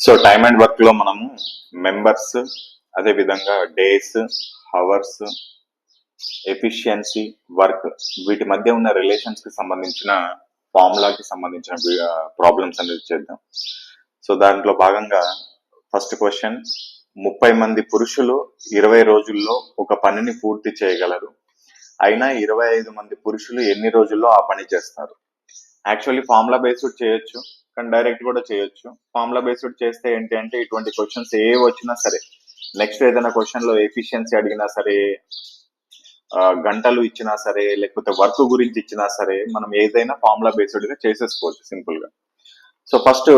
So time and వర్క్లో మనము members అదే విధంగా డేస్ హవర్స్ ఎఫిషియన్సీ వర్క్ వీటి మధ్య ఉన్న రిలేషన్స్కి సంబంధించిన ఫార్ములాకి సంబంధించిన ప్రాబ్లమ్స్ అనేది చేద్దాం. సో దాంట్లో భాగంగా ఫస్ట్ క్వశ్చన్ ముప్పై మంది పురుషులు ఇరవై రోజుల్లో ఒక పనిని పూర్తి చేయగలరు. అయినా ఇరవై ఐదు మంది పురుషులు ఎన్ని రోజుల్లో ఆ పని చేస్తారు? యాక్చువల్లీ ఫార్ములా బేస్డ్ చేయొచ్చు. కానీ డైరెక్ట్ కూడా చేయొచ్చు. ఫార్ములా బేస్డ్ చేస్తే ఏంటి అంటే ఇటువంటి క్వశ్చన్స్ ఏ వచ్చినా సరే నెక్స్ట్ ఏదైనా క్వశ్చన్లో ఎఫిషియన్సీ అడిగినా సరే గంటలు ఇచ్చినా సరే లేకపోతే వర్క్ గురించి ఇచ్చినా సరే మనం ఏదైనా ఫార్ములా బేస్డ్గా చేసేసుకోవచ్చు సింపుల్గా. సో ఫస్ట్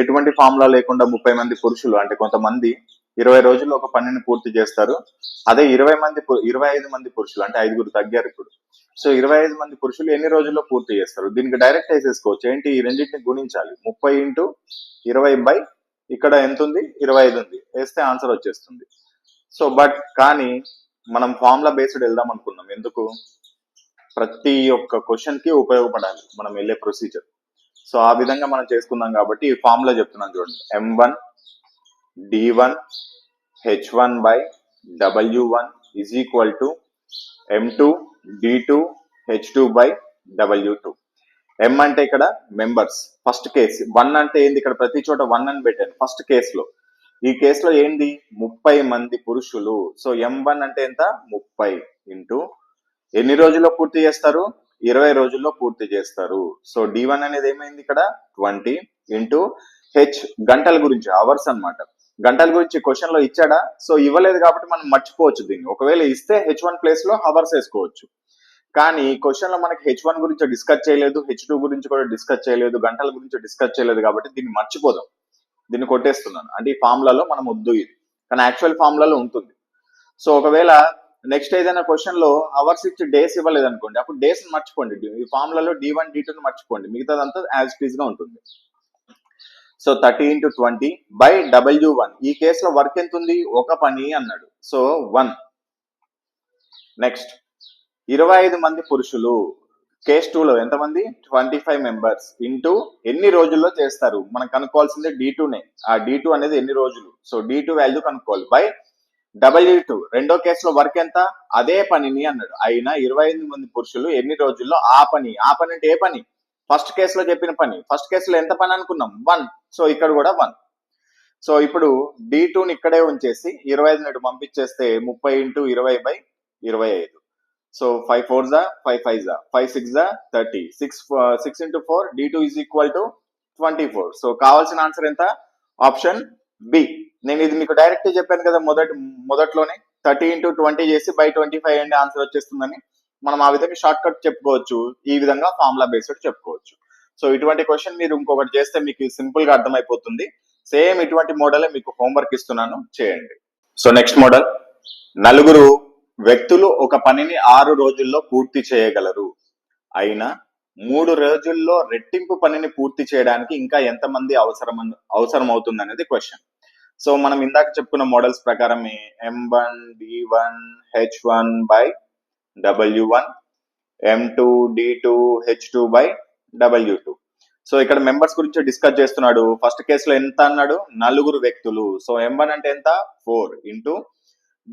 ఎటువంటి ఫార్ములా లేకుండా ముప్పై మంది పురుషులు అంటే కొంతమంది ఇరవై రోజుల్లో ఒక పనిని పూర్తి చేస్తారు. అదే ఇరవై మంది ఇరవై ఐదు మంది పురుషులు అంటే ఐదుగురు తగ్గారు ఇప్పుడు. సో ఇరవై ఐదు మంది పురుషులు ఎన్ని రోజుల్లో పూర్తి చేస్తారు? దీనికి డైరెక్ట్ వేసేసుకోవచ్చు. ఏంటి? ఈ రెండింటిని గుణించాలి. ముప్పై ఇంటూ ఇరవై బై ఇక్కడ ఎంత ఉంది ఇరవై ఐదు ఉంది. వేస్తే ఆన్సర్ వచ్చేస్తుంది. సో బట్ కానీ మనం ఫార్ములా బేస్డ్ వెళ్దాం అనుకున్నాం. ఎందుకు? ప్రతి ఒక్క క్వశ్చన్కి ఉపయోగపడాలి. మనం వెళ్ళే ప్రొసీజర్. సో ఆ విధంగా మనం చేసుకుందాం కాబట్టి ఈ ఫార్ములా చెప్తున్నాను చూడండి. M one D one H one by W one is equal to M two D two H two by W two M అంటే ఇక్కడ మెంబర్స్ ఫస్ట్ కేసు వన్ అంటే ఏంది? ఇక్కడ ప్రతి చోట వన్ అని పెట్టాను. ఫస్ట్ కేసులో ఈ కేసులో ఏంది? ముప్పై మంది పురుషులు. సో ఎం వన్ అంటే ఎంత? ముప్పై ఇంటూ ఎన్ని రోజుల్లో పూర్తి చేస్తారు? ఇరవై రోజుల్లో పూర్తి చేస్తారు. సో డి వన్ అనేది ఏమైంది ఇక్కడ? ట్వంటీ ఇంటూ హెచ్ గంటల గురించి అవర్స్ అన్నమాట. గంటల గురించి క్వశ్చన్లో ఇచ్చాడా? సో ఇవ్వలేదు కాబట్టి మనం మర్చిపోవచ్చు దీన్ని. ఒకవేళ ఇస్తే హెచ్ వన్ ప్లేస్లో హవర్స్ వేసుకోవచ్చు. కానీ క్వశ్చన్లో మనకి హెచ్ వన్ గురించి డిస్కస్ చేయలేదు హెచ్ టూ గురించి కూడా డిస్కస్ చేయలేదు గంటల గురించి డిస్కస్ చేయలేదు కాబట్టి దీన్ని మర్చిపోదాం. దీన్ని కొట్టేస్తున్నాను. అంటే ఈ ఫార్ములాలో మనం వద్దు ఇది. కానీ యాక్చువల్ ఫార్ములాలో ఉంటుంది. సో ఒకవేళ నెక్స్ట్ ఏదైనా క్వశ్చన్లో అవర్స్ ఇచ్చి డేస్ ఇవ్వలేదు అనుకోండి అప్పుడు డేస్ మర్చిపోండి. ఈ ఫార్ములాలో డి వన్ డి టూ మర్చిపోండి. మిగతాదంతా యాజ్ టీజ్గా ఉంటుంది. So thirty into twenty by W one ఈ కేసులో వర్క్ ఎంత ఉంది ఒక పని అన్నాడు. సో వన్ నెక్స్ట్ ఇరవై ఐదు మంది పురుషులు. కేస్లో ఎంతమంది? ట్వంటీ ఫైవ్ మెంబర్స్ ఇంటూ ఎన్ని రోజుల్లో చేస్తారు? మనం కనుక్కోవాల్సిందే డి టూనే ఆ డి టూ అనేది ఎన్ని రోజులు? సో డి టూ వాల్యూ కనుక్కోవాలి. బై డబ్ల్యూ టూ రెండో కేసులో వర్క్ ఎంత? అదే పనిని అన్నాడు. అయినా ఇరవై ఐదు మంది పురుషులు ఎన్ని రోజుల్లో? ఆ పని. ఆ పని అంటే ఏ పని? ఫస్ట్ కేసులో చెప్పిన పని. ఫస్ట్ కేసులో ఎంత పని అనుకున్నాం? వన్ సో ఇక్కడ కూడా వన్ సో ఇప్పుడు డి ని ఇక్కడే ఉంచేసి ఇరవై ఐదు నాడు పంపించేస్తే ముప్పై ఇంటూ ఇరవై బై ఇరవై ఐదు. సో ఫైవ్ ఫోర్ జా ఫైవ్ ఫైవ్ జా ఫైవ్ సిక్స్ జా thirty six six into four D two is equal to twenty four so కావాల్సిన ఆన్సర్ ఎంత? ఆప్షన్ బి నేను ఇది మీకు డైరెక్ట్ చెప్పాను కదా మొదటి మొదట్లోనే. థర్టీ ఇంటూ ట్వంటీ చేసి బై ట్వంటీ ఫైవ్ అండి ఆన్సర్ వచ్చేస్తుందని. మనం ఆ విధంగా షార్ట్ కట్ చెప్పుకోవచ్చు. ఈ విధంగా ఫార్ములా బేస్డ్ చెప్పుకోవచ్చు. సో ఇటువంటి క్వశ్చన్ మీరు ఇంకొకటి చేస్తే మీకు సింపుల్గా అర్థమైపోతుంది. సేమ్ ఇటువంటి మోడలే మీకు హోంవర్క్ ఇస్తున్నాను. చేయండి. So next model. నలుగురు వ్యక్తులు ఒక పనిని ఆరు రోజుల్లో పూర్తి చేయగలరు. అయినా మూడు రోజుల్లో రెట్టింపు పనిని పూర్తి చేయడానికి ఇంకా ఎంతమంది అవసరం అవసరం అవుతుంది అనేది క్వశ్చన్. సో మనం ఇందాక చెప్పుకున్న మోడల్స్ ప్రకారం M one D one H one by W one M two D two H two by W two so ఇక్కడ మెంబర్స్ గురించి డిస్కస్ చేస్తున్నాడు. ఫస్ట్ కేసులో ఎంత అన్నాడు? నలుగురు వ్యక్తులు. సో ఎం వన్ అంటే ఎంత? Four into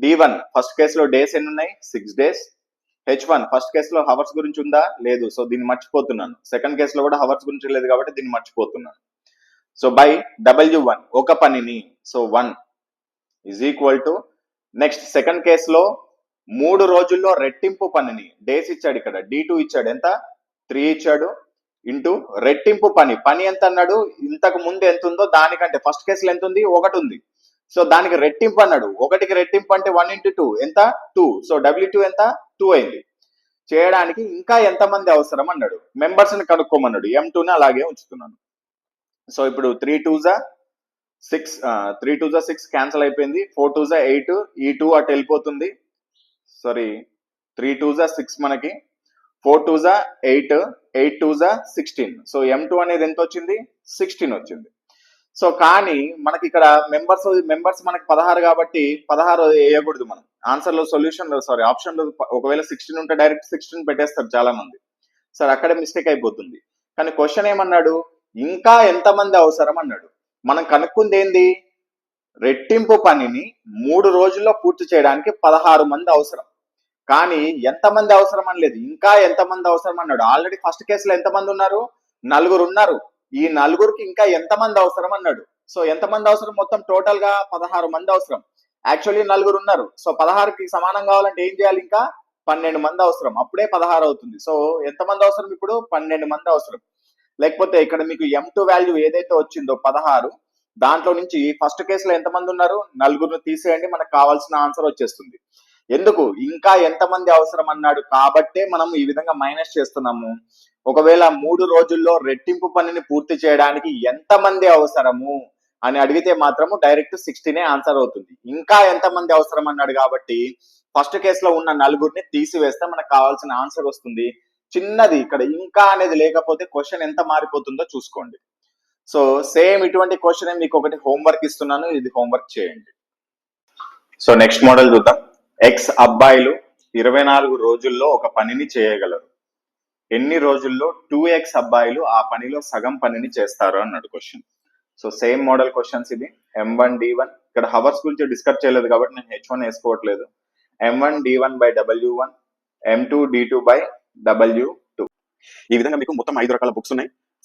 D one first కేసులో డేస్ ఎన్ని ఉన్నాయి six days H one first కేసులో హవర్స్ గురించి ఉందా? లేదు. సో దీన్ని మర్చిపోతున్నాను. సెకండ్ కేసులో కూడా హవర్స్ గురించి లేదు కాబట్టి దీన్ని మర్చిపోతున్నాను. సో బై డబ్ల్యూ వన్ ఒక పనిని. So one is equal to next second కేసులో మూడు రోజుల్లో రెట్టింపు పనిని. డేస్ ఇచ్చాడు ఇక్కడ. డి టూ ఇచ్చాడు. ఎంత? త్రీ ఇచ్చాడు. ఇంటూ రెట్టింపు పని. పని ఎంత అన్నాడు ఇంతకు ముందు ఎంత ఉందో దానికంటే ఫస్ట్ కేసులో ఎంత ఉంది ఒకటి ఉంది. సో దానికి రెట్టింపు అన్నాడు. ఒకటికి రెట్టింపు అంటే వన్ ఇంటూ టూ. ఎంత? టూ. సో డబ్ల్యూ టూ ఎంత? టూ అయింది. చేయడానికి ఇంకా ఎంతమంది అవసరం అన్నాడు. మెంబర్స్ని కనుక్కోమన్నాడు. ఎం టూని అలాగే ఉంచుతున్నాను. సో ఇప్పుడు త్రీ టూజా? సిక్స్ త్రీ టూ జా సిక్స్ క్యాన్సిల్ అయిపోయింది. ఫోర్ టూజా ఎయిట్. ఈ టూ అటు వెళ్ళిపోతుంది. సారీ త్రీ టూ జా సిక్స్ మనకి. ఫోర్ టూ జా ఎయిట్ ఎయిట్ టూ జా సిక్స్టీన్. సో ఎం టూ అనేది ఎంత వచ్చింది సిక్స్టీన్ వచ్చింది. సో కానీ మనకి ఇక్కడ మెంబర్స్ మెంబర్స్ మనకి పదహారు కాబట్టి పదహారు వేయకూడదు మనం. ఆన్సర్లో సొల్యూషన్ సారీ ఆప్షన్లో ఒకవేళ సిక్స్టీన్ ఉంటే డైరెక్ట్ సిక్స్టీన్ పెట్టేస్తారు చాలా మంది సార్ అక్కడే మిస్టేక్ అయిపోతుంది. కానీ క్వశ్చన్ ఏమన్నాడు? ఇంకా ఎంతమంది అవసరం అన్నాడు. మనం కనుక్కుంది ఏంది? రెట్టింపు పనిని మూడు రోజుల్లో పూర్తి చేయడానికి పదహారు మంది అవసరం. కానీ ఎంతమంది అవసరం అనలేదు ఇంకా ఎంతమంది అవసరం అన్నాడు. ఆల్రెడీ ఫస్ట్ కేసులో ఎంతమంది ఉన్నారు? నలుగురు ఉన్నారు. ఈ నలుగురికి ఇంకా ఎంతమంది అవసరం అన్నాడు. సో ఎంతమంది అవసరం? మొత్తం టోటల్గా పదహారు మంది అవసరం. యాక్చువల్లీ నలుగురు ఉన్నారు. సో పదహారుకి సమానం కావాలంటే ఏం చేయాలి ఇంకా? పన్నెండు మంది అవసరం. అప్పుడే పదహారు అవుతుంది. సో ఎంతమంది అవసరం ఇప్పుడు? పన్నెండు మంది అవసరం. లేకపోతే ఇక్కడ మీకు ఎం టూ వాల్యూ ఏదైతే వచ్చిందో పదహారు దాంట్లో నుంచి ఫస్ట్ కేసులో ఎంతమంది ఉన్నారు? నలుగురిని తీసేయండి. మనకు కావాల్సిన ఆన్సర్ వచ్చేస్తుంది. ఎందుకు? ఇంకా ఎంతమంది అవసరం అన్నాడు కాబట్టే మనం ఈ విధంగా మైనస్ చేస్తున్నాము. ఒకవేళ మూడు రోజుల్లో రెట్టింపు పనిని పూర్తి చేయడానికి ఎంతమంది అవసరము? అని అడిగితే మాత్రము డైరెక్ట్ సిక్స్టీనే ఆన్సర్ అవుతుంది. ఇంకా ఎంతమంది అవసరం అన్నాడు కాబట్టి ఫస్ట్ కేసులో ఉన్న నలుగురిని తీసివేస్తే మనకు కావాల్సిన ఆన్సర్ వస్తుంది. చిన్నది ఇక్కడ ఇంకా అనేది లేకపోతే క్వశ్చన్ ఎంత మారిపోతుందో చూసుకోండి. సో సేమ్ ఇటువంటి క్వశ్చన్ మీకు ఒకటి హోంవర్క్ ఇస్తున్నాను. ఇది హోంవర్క్ చేయండి. సో నెక్స్ట్ మోడల్ చూద్దాం. ఎక్స్ అబ్బాయిలు ఇరవై నాలుగు రోజుల్లో ఒక పనిని చేయగలరు. ఎన్ని రోజుల్లో టూ ఎక్స్ అబ్బాయిలు ఆ పనిలో సగం పనిని చేస్తారు అన్నాడు question so same model questions ఇది. ఎం వన్ డి వన్ ఇక్కడ హవర్స్ గురించి డిస్కస్ చేయలేదు కాబట్టి నేను H one వేసుకోవట్లేదు. M one D one by W one M two D two by W two ఈ విధంగా మీకు మొత్తం ఐదు రకాల బుక్స్ ఉన్నాయి.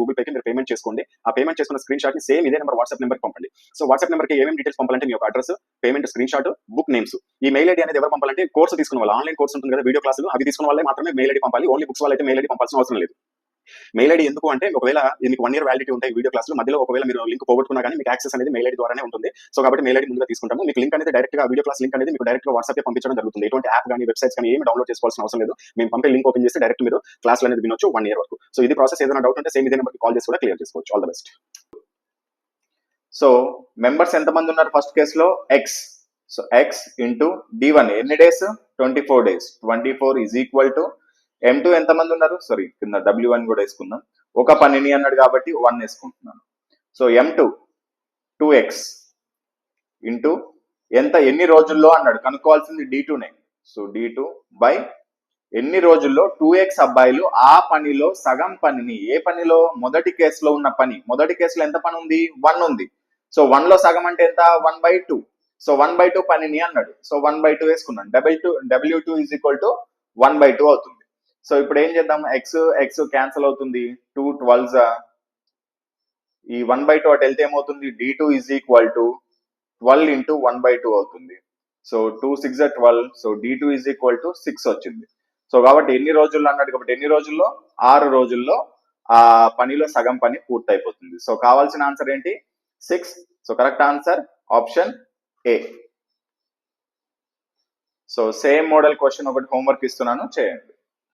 గూగుల్ పేకి మీరు పేమెంట్ చేసుకోండి. ఆ పేమెంట్ చేసుకున్న స్క్రీన్ షాట్ని సేమ్ ఇదే నెంబర్ వాట్సాప్ నెంబర్ పంపండి. సో వాట్సాప్ నెంబర్కి ఏమేమి డీటెయిల్స్ పంపాలంటే మీ యొక్క address payment screen shot book names email ID అనేది ఎవరు పంపాలంటే కోర్సు తీసుకున్న వాళ్ళు. ఆన్లైన్ కోర్స్ ఉంటుంది కదా వీడియో క్లాసులు అవి తీసుకున్న వాళ్ళే మాత్రమే మెయిల్ ఐడి పంపాలి. ఓన్లీ బుక్స్ వాళ్ళైతే మెయిల్ ఐడి పంపాల్సిన అవసరం లేదు. మెయిల్ ఐడి ఎందుకు అంటే ఒకవేళ మీకు వన్ ఇయర్ వ్యాలిడిటీ ఉంటాయి వీడియో క్లాసులు మధ్యలో ఒకవేళ మీరు లింక్ పోగొట్టుకున్నా కానీ మీకు యాక్సెస్ అనేది మెయిల్ ఐడి ద్వారానే ఉంటుంది. సో కాబట్టి మెయిల్ ఐడి ముందుగా తీసుకుంటాము. మీకు లింక్ అనేది డైరెక్ట్గా వీడియో క్లాస్ లింక్ అనేది మీకు డైరెక్ట్గా వాట్సాప్ పంపించడం జరుగుతుంది. ఎటువంటి యాప్ కానీ వెబ్సైట్స్ కానీ ఏమి డౌన్లోడ్ చేసుకోవాల్సిన అవసరం లేదు. మేము పంపే లింక్ ఓపెన్ చేస్తే డైరెక్ట్ మీరు క్లాసులు అనేది వినొచ్చు వన్ ఇయర్ వరకు. సో ఇది ప్రాసెస్ ఏదైనా డౌట్ ఉంటే సేమ్ ఇదే నెంబర్కి కాల్ చేసి కూడా క్లియర్ చేసుకోవచ్చు. All the best so members ఎంతమంది ఉన్నారు ఫస్ట్ కేసులో x so x into D one ఎన్ని days twenty four days twenty four is equal to M two ఎంతమంది ఉన్నారు? సారీ కింద డబ్ల్యూ వన్ కూడా వేసుకుందాం. ఒక పన్నెండు అన్నాడు కాబట్టి వన్ వేసుకుంటున్నాను. So M two two x into ఎంత? ఎన్ని రోజుల్లో? అన్నాడు. కనుక్కోవాల్సింది డి టూనే సో డి టూ బై ఎన్ని రోజుల్లో టూ ఎక్స్ అబ్బాయిలు ఆ పనిలో సగం పనిని ఏ పనిలో? మొదటి కేసులో ఉన్న పని. మొదటి కేసులో ఎంత పని ఉంది? వన్ ఉంది. సో వన్లో సగం అంటే ఎంత? One by two. So one by two పనిని అన్నాడు. సో వన్ బై టూ వేసుకున్నాను double two W two is equal to one by two అవుతుంది. సో ఇప్పుడు ఏం చేద్దాం? ఎక్స్ ఎక్స్ క్యాన్సిల్ అవుతుంది. Two twelves. ఈ వన్ బై టూ అటు వెళ్తే ఏమవుతుంది? D two is equal to twelve into one by two అవుతుంది. So two six twelve. So D two is equal to six వచ్చింది. సో కాబట్టి ఎన్ని రోజుల్లో అన్నాడు కాబట్టి ఎన్ని రోజుల్లో? ఆరు రోజుల్లో ఆ పనిలో సగం పని పూర్తయిపోతుంది. సో కావాల్సిన ఆన్సర్ ఏంటి? Six. So correct answer option A. So same model question ఒకటి హోంవర్క్ ఇస్తున్నాను. చేయండి.